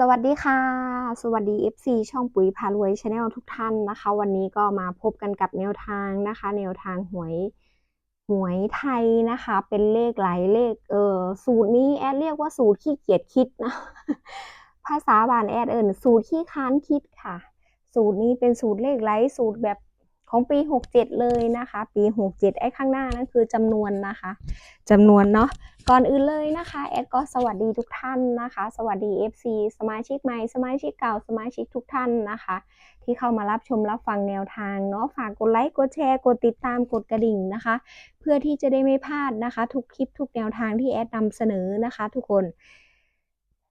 สวัสดีค่ะ สวัสดี FC ช่องปุ๋ยพารวยชาแนลทุกท่านนะคะ วันนี้ก็มาพบกันกับแนวทางนะคะ แนวทางหวยหวยไทยนะคะ เป็นเลขหลายเลขเออสูตรนี้แอดเรียกว่าสูตรขี้เกียจคิดนะภาษาบานแอดเอิญสูตรขี้ค้านคิดค่ะ สูตรนี้เป็นสูตรเลขไร้สูตรแบบ ของปี 67 เลยนะคะ ปี 67 ไอ้ข้างหน้านั่นคือจำนวนนะคะจำนวนเนาะก่อนอื่นเลยนะคะแอดก็สวัสดีทุกท่านนะคะ สวัสดี FC สมาชิกใหม่ สมาชิกเก่าสมาชิกทุกท่านนะคะ ที่เข้ามารับชมรับฟังแนวทางเนาะฝากกดไลค์กดแชร์กดติดตามกดกระดิ่งนะคะ เพื่อที่จะได้ไม่พลาดนะคะ ทุกคลิปทุกแนวทางที่แอดนำเสนอนะคะ ทุกคน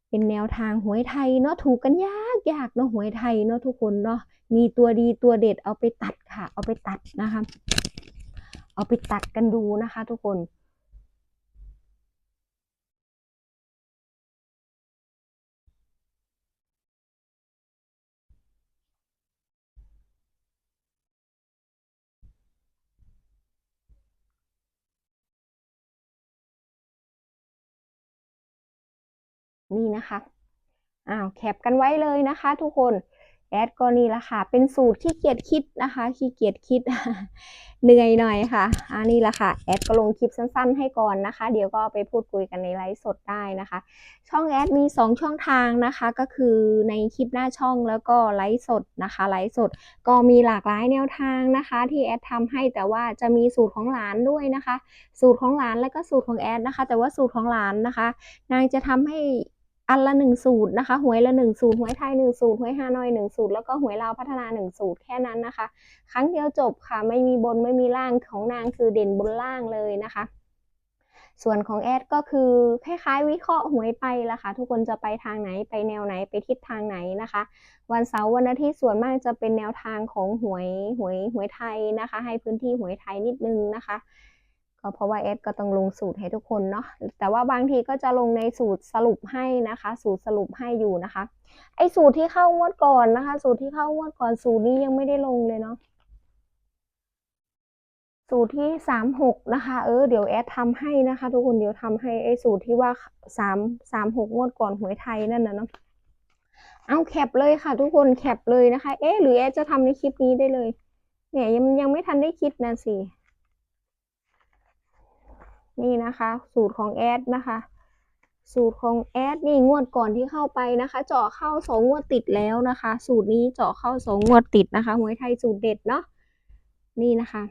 เป็นแนวทางหวยไทยเนาะถูกกันยากยากเนาะหวยไทยเนาะทุกคนเนาะมีตัวดีตัวเด็ดเอาไปตัดค่ะ เอาไปตัดนะคะ เอาไปตัดกันดูนะคะ ทุกคน นี่นะคะอ้าวแคปกันไว้เลยนะคะ ทุกคนแอดก็นี่ละค่ะ เป็นสูตรขี้เกียจคิดนะคะขี้เกียจคิด เหนื่อยหน่อยค่ะอันนี้ละค่ะ แอดก็ลงคลิปสั้น ๆ ให้ก่อนนะคะ เดี๋ยวก็ไปพูดคุยกันในไลฟ์สดได้นะคะ ช่องแอดมี 2 ช่องทางนะคะ ก็คือในคลิปหน้าช่องแล้วก็ไลฟ์สดนะคะ ไลฟ์สดก็มีหลากหลายแนวทางนะคะ ที่แอดทำให้แต่ว่าจะมีสูตรของหลานด้วยนะคะ สูตรของหลานและก็สูตรของแอดนะคะ แต่ว่าสูตรของหลานนะคะ นางจะทำให้ อันละหนึ่งสูตรนะคะ หวยละหนึ่งสูตร หวยไทยหนึ่งสูตร หวยฮานอยหนึ่งสูตร แล้วก็หวยลาวพัฒนาหนึ่งสูตรแค่นั้นนะคะ ครั้งเดียวจบค่ะ ไม่มีบนไม่มีล่างของนางคือเด่นบนล่างเลยนะคะ ส่วนของแอดก็คือคล้ายๆ วิเคราะห์หวยไปละค่ะ ทุกคนจะไปทางไหนไปแนวไหนไปทิศทางไหนนะคะ วันเสาร์วันอาทิตย์ส่วนมากจะเป็นแนวทางของหวยหวยหวยไทยนะคะ ให้พื้นที่หวยไทยนิดนึงนะคะ ก็เพราะว่าเอสก็ต้องลงสูตรให้ทุกคนเนาะแต่ว่าบางทีก็จะลงในสูตรสรุปให้นะคะ สูตรสรุปให้อยู่นะคะ ไอสูตรที่เข้างวดก่อนนะคะ สูตรที่เข้างวดก่อนสูตรนี้ยังไม่ได้ลงเลยเนาะสูตรที่สามหกนะคะ เออเดี๋ยวแอดทำให้นะคะ ทุกคนเดี๋ยวทำให้ไอสูตรที่ว่าสามสามหกงวดก่อนหวยไทยนั่นนะเนาะเอาแคปเลยค่ะ ทุกคนแคปเลยนะคะ เอ๊หรือแอดจะทำในคลิปนี้ได้เลยเนี่ยยังยังไม่ทันได้คิดนะสิ นี่นะคะ สูตรของแอดนะคะ สูตรของแอดนี่งวดก่อนที่เข้าไปนะคะ เจาะเข้าสองงวดติดแล้วนะคะ สูตรนี้เจาะเข้าสองงวดติดนะคะหวยไทยสูตรเด็ดเนาะนี่นะคะ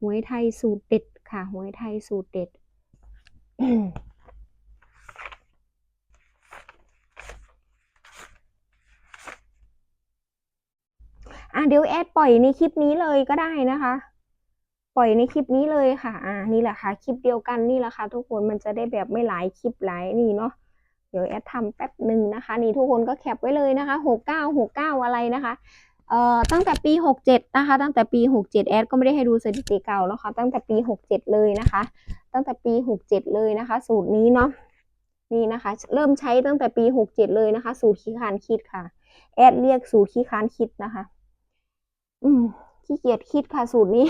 หวยไทยสูตรเด็ดค่ะหวยไทยสูตรเด็ดอะเดี๋ยวแอดปล่อยในคลิปนี้เลยก็ได้นะคะ ปล่อยในคลิปนี้เลยค่ะ อ่า นี่แหละค่ะ คลิปเดียวกันนี่แหละค่ะ ทุกคน มันจะได้แบบไม่หลายคลิปหลายนี่เนาะ เดี๋ยวแอดทำแป๊บหนึ่งนะคะ นี่ทุกคนก็แคปไว้เลยนะคะหกเก้าหกเก้าอะไรนะคะ เอ่อ ตั้งแต่ปีหกเจ็ดนะคะ ตั้งแต่ปีหกเจ็ดแอดก็ไม่ได้ให้ดูสถิติเก่าแล้วค่ะ ตั้งแต่ปีหกเจ็ดเลยนะคะ ตั้งแต่ปีหกเจ็ดเลยนะคะ สูตรนี้เนาะ นี่นะคะ เริ่มใช้ตั้งแต่ปีหกเจ็ดเลยนะคะ สูตรขี้คานคิดค่ะ แอดเรียกสูตรขี้คานคิดนะคะ อืมขี้เกียจคิดค่ะสูตรนี้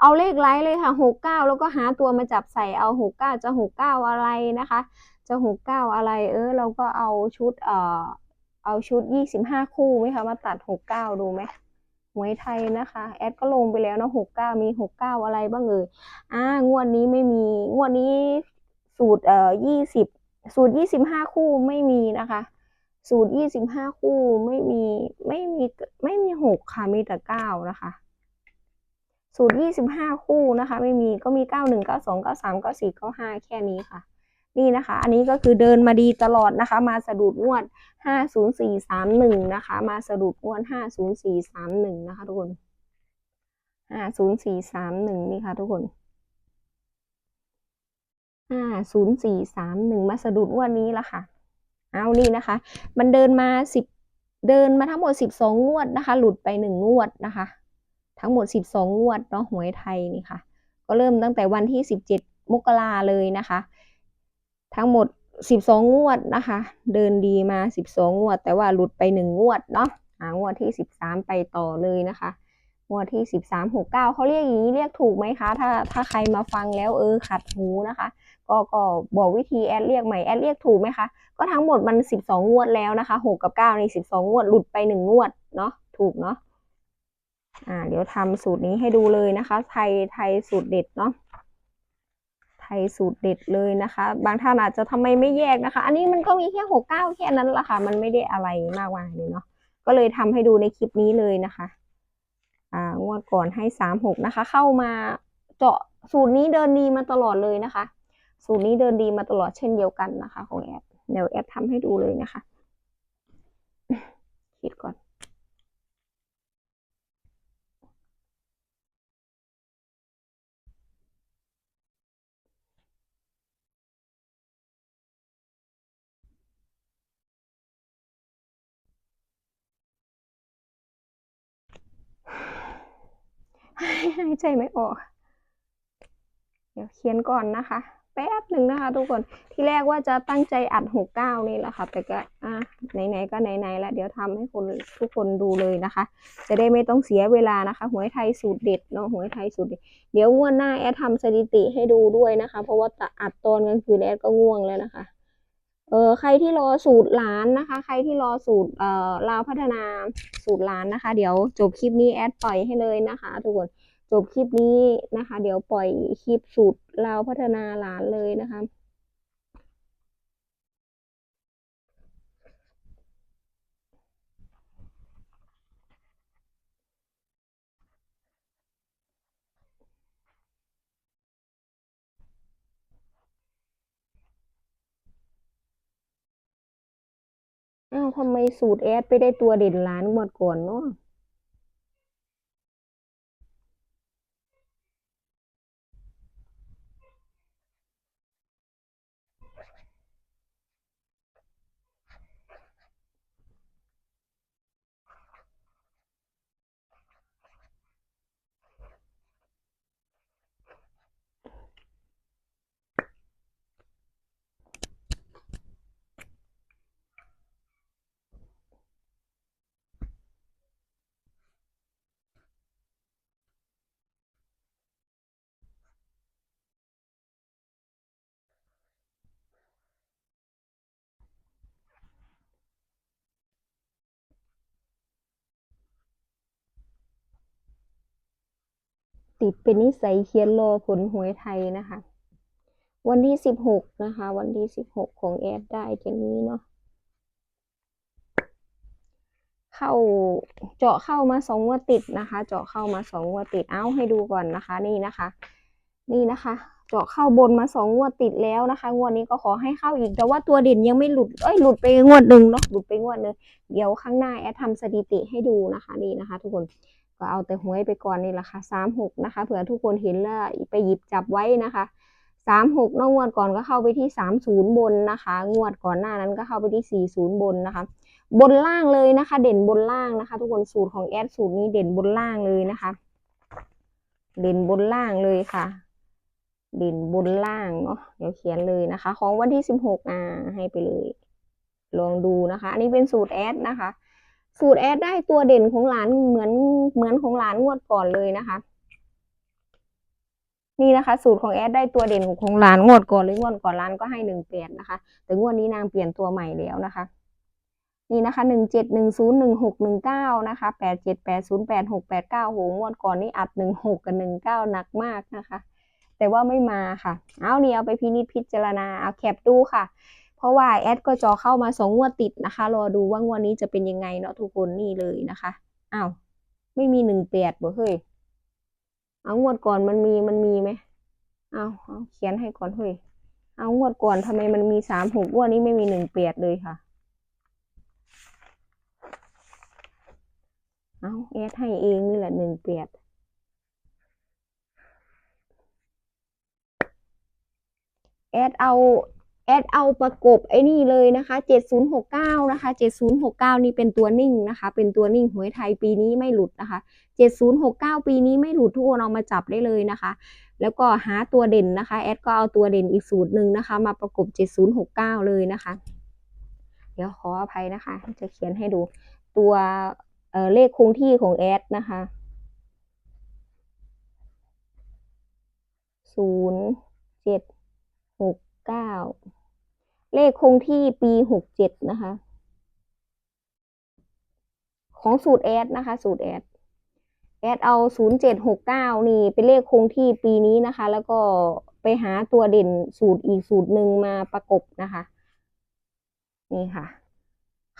เอาเลขไลท์เลยค่ะหกเก้าแล้วก็หาตัวมาจับใส่เอาหกเก้าจะหกเก้าอะไรนะคะ จะหกเก้าอะไรเออเราก็เอาชุดเอ่อเอาชุดยี่สิบห้าคู่ไหมคะมาตัดหกเก้าดูไหมหวยไทยนะคะแอดก็ลงไปแล้วนะหกเก้ามีหกเก้าอะไรบ้างเอ่ยอ่างวดนี้ไม่มีงวดนี้สูตรเอ่อยี่สิบสูตรยี่สิบห้าคู่ไม่มีนะคะสูตรยี่สิบห้าคู่ไม่มีไม่มีไม่มีหกค่ะมีแต่เก้านะคะ สูตรยี่สิบห้าคู่นะคะ ไม่มีก็มีเก้าหนึ่งเก้าสองเก้าสามเก้าสี่เก้าห้าแค่นี้ค่ะ นี่นะคะ อันนี้ก็คือเดินมาดีตลอดนะคะ มาสะดุดงวดห้าศูนย์สี่สามหนึ่งนะคะ มาสะดุดงวดห้าศูนย์สี่สามหนึ่งนะคะทุกคนห้าศูนย์สี่สามหนึ่งนี่ค่ะทุกคนห้าศูนย์สี่สามหนึ่งมาสะดุดงวดนี้ละค่ะ เอานี่นะคะ มันเดินมาสิบเดินมาทั้งหมดสิบสองงวดนะคะ หลุดไปหนึ่งงวดนะคะ ทั้งหมดสิบสองงวดเนาะหวยไทยนี่ค่ะ ก็เริ่มตั้งแต่วันที่สิบเจ็ดมกราเลยนะคะ ทั้งหมดสิบสองงวดนะคะ เดินดีมาสิบสองงวด แต่ว่าหลุดไปหนึ่งงวดเนาะหางวดที่สิบสามไปต่อเลยนะคะงวดที่สิบสามหกเก้าเขาเรียกอย่างนี้เรียกถูกไหมคะ ถ้าถ้าใครมาฟังแล้วเออขัดหูนะคะ ก็ก็บอกวิธีแอดเรียกใหม่แอดเรียกถูกไหมคะ ก็ทั้งหมดมันสิบสองงวดแล้วนะคะหกกับเก้าในสิบสองงวดหลุดไปหนึ่งงวดเนาะถูกเนาะ อ่า เดี๋ยวทำสูตรนี้ให้ดูเลยนะคะ ไทยไทยสูตรเด็ดเนาะไทยสูตรเด็ดเลยนะคะ บางท่านอาจจะทำไมไม่แยกนะคะ อันนี้มันก็มีแค่หกเก้าแค่นั้นละค่ะ มันไม่ได้อะไรมากมายเลยเนาะก็เลยทำให้ดูในคลิปนี้เลยนะคะ อ่างวดก่อนให้สามหกนะคะ เข้ามาเจาะสูตรนี้เดินดีมาตลอดเลยนะคะ สูตรนี้เดินดีมาตลอดเช่นเดียวกันนะคะ ของแอดเดี๋ยวแอดทำให้ดูเลยนะคะ คิดก่อน หายใจไม่ออก เดี๋ยวเขียนก่อนนะคะ แป๊บหนึ่งนะคะทุกคน ที่แรกว่าจะตั้งใจอัดหกเก้านี่แหละค่ะ แต่ก็อะไหนๆก็ไหนๆแล้วเดี๋ยวทำให้คนทุกคนดูเลยนะคะ จะได้ไม่ต้องเสียเวลานะคะหวยไทยสูตรเด็ดเนาะหวยไทยสูตรเด็ดเดี๋ยวงวดหน้าแอดทำสถิติให้ดูด้วยนะคะ เพราะว่าอัดตอนกลางคืนแอดก็ง่วงแล้วนะคะเออใครที่รอสูตรหลานนะคะ ใครที่รอสูตรเอ่อลาวพัฒนาสูตรหลานนะคะ เดี๋ยวจบคลิปนี้แอดปล่อยให้เลยนะคะทุกคน จบคลิปนี้นะคะ เดี๋ยวปล่อยคลิปสูตรลาพัฒนาหลานเลยนะคะอ้าวทำไมสูตรแอดไปได้ตัวเด่นล้านงวดก่อนเนาะ ติดเป็นนิสัยเขียนรอผลหวยไทยนะคะ วันที่สิบหกนะคะ วันที่สิบหกของแอดได้อย่นี้เนาะเข้าเจาะเข้ามาสองงวดติดนะคะ เจาะเข้ามาสองงวดติดเอาให้ดูก่อนนะคะ นี่นะคะ นี่นะคะเจาะเข้าบนมาสองงวดติดแล้วนะคะงวดนี้ก็ขอให้เข้าอีกแต่ว่าตัวเด่นยังไม่หลุดเอ้ยหลุดไปงวดหนึ่งเนาะหลุดไปงวดหนึ่งเดี๋ยวข้างหน้าแอดทำสถิติให้ดูนะคะนี่นะคะ ทุกคน ก็เอาแต่หวยไปก่อนนี่แหละค่ะสามหกนะคะ เผื่อทุกคนเห็นแล้วไปหยิบจับไว้นะคะสามหกนอกงวดก่อนก็เข้าไปที่สามศูนย์บนนะคะ งวดก่อนหน้านั้นก็เข้าไปที่สี่ศูนย์บนนะคะ บนล่างเลยนะคะ เด่นบนล่างนะคะ ทุกคนสูตรของแอดสูตรนี้เด่นบนล่างเลยนะคะ เด่นบนล่างเลยค่ะ เด่นบนล่างเนาะเดี๋ยวเขียนเลยนะคะ ของวันที่สิบหกอ่าให้ไปเลย ลองดูนะคะ อันนี้เป็นสูตรแอดนะคะ สูตรแอดได้ตัวเด่นของหลานเหมือนเหมือนของหลานงวดก่อนเลยนะคะ นี่นะคะ สูตรของแอดได้ตัวเด่นของหลานงวดก่อนหรืองวดก่อนหลานก็ให้หนึ่งแปดนะคะ แต่งวดนี้นางเปลี่ยนตัวใหม่แล้วนะคะ นี่นะคะหนึ่งเจ็ดหนึ่งศูนย์หนึ่งหกหนึ่งเก้านะคะแปดเจ็ดแปดศูนย์แปดหกแปดเก้าโหงวดก่อนนี่อัดหนึ่งหกกับหนึ่งเก้าหนักมากนะคะ แต่ว่าไม่มาค่ะ เอาเนี่เอาไปพินิจพิจารณาเอาแคปดูค่ะ ราะว่าแอดก็จอเข้ามาสองงวดติดนะคะ รอดูว่างวดนี้จะเป็นยังไงเนาะทุกคนนี่เลยนะคะอ้าวไม่มีหนึ่งแปดบ่เฮ้ยเอางวดก่อนมันมีมันมีไหมเอาเอาเขียนให้ก่อนเฮ้ยเอางวดก่อนทำไมมันมีสามหกงวดนี้ไม่มีหนึ่งแปดเลยค่ะเอาแอดให้เองนี่แหละหนึ่งแปดแอดเอา แอดเอาประกบไอ้นี่เลยนะคะเจ็ดศูนะคะเจ็ดศูนย์หกเก้านี่เป็นตัวนิ่งนะคะ เป็นตัวนิ่งหวยไทยปีนี้ไม่หลุดนะคะเจ็ดศูนย์หกเก้าปีนี้ไม่หลุดทุกคนเอามาจับได้เลยนะคะ แล้วก็หาตัวเด่นนะคะ แอดก็เอาตัวเด่นอีกสูตรหนึ่งนะคะ มาประกบเจ็ดศูนย์หกเลยนะคะ เดี๋ยวขออภัยนะคะ จะเขียนให้ดูตัวเเลขคงที่ของแอดนะคะศูนย์เจ็ดหก เลขคงที่ปีหกเจ็ดนะคะ ของสูตรแอดนะคะ สูตรแอดแอดเอาศูนย์เจ็ดหกเก้านี่เป็นเลขคงที่ปีนี้นะคะ แล้วก็ไปหาตัวเด่นสูตรอีกสูตรหนึ่งมาประกบนะคะ นี่ค่ะ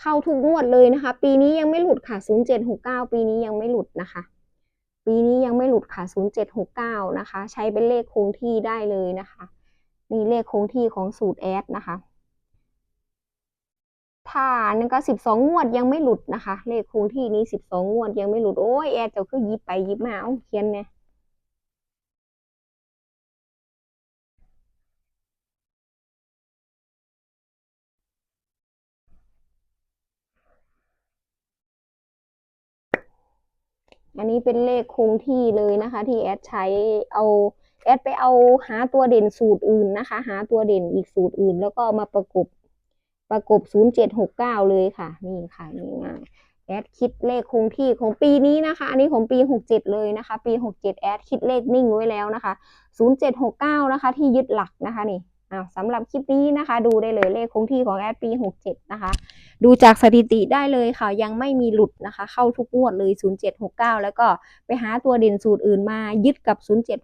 เข้าทุกงวดเลยนะคะ ปีนี้ยังไม่หลุดค่ะศูนย์เจ็ดหกเก้าปีนี้ยังไม่หลุดนะคะปีนี้ยังไม่หลุดค่ะศูนย์เจ็ดหกเก้านะคะ ใช้เป็นเลขคงที่ได้เลยนะคะ นี่เลขคงที่ของสูตรแอดนะคะ ถ้านั่นก็สิบสองงวดยังไม่หลุดนะคะ เลขคงที่นี้สิบสองงวดยังไม่หลุด โอ้ยแอดเจ้าคือยิบไปยิบมาเอาเขียนเนี่ยอันนี้เป็นเลขคงที่เลยนะคะ ที่แอดใช้เอาแอดไปเอาหาตัวเด่นสูตรอื่นนะคะ หาตัวเด่นอีกสูตรอื่น แล้วก็มาประกบ ประกบ 0769 เลยค่ะ นี่ค่ะนี่ง่ายแอดคิดเลขคงที่ของปีนี้นะคะ อันนี้ของปี 67 เลยนะคะ ปี 67 แอดคิดเลขนิ่งไว้แล้วนะคะ 0769 นะคะ ที่ยึดหลักนะคะนี่อ้าวสำหรับคลิปนี้นะคะ ดูได้เลยเลขคงที่ของแอดปี 67 นะคะ ดูจากสถิติได้เลยค่ะ ยังไม่มีหลุดนะคะ เข้าทุกงวดเลย 0769 แล้วก็ไปหาตัวเด่นสูตรอื่นมายึดกับ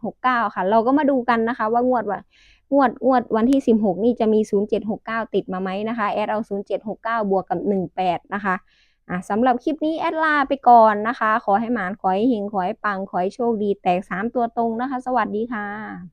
0769 ค่ะ เราก็มาดูกันนะคะ ว่างวดว่า งวดงวดวันที่ 16 นี่จะมี 0769 ติดมาไหมนะคะ แอดเอา 0769 บวกกับ 18 นะคะอะสำหรับคลิปนี้แอดลาไปก่อนนะคะ ขอให้หมาน ขอให้เฮงขอให้ปัง ขอให้โชคดี แตก 3 ตัวตรงนะคะ สวัสดีค่ะ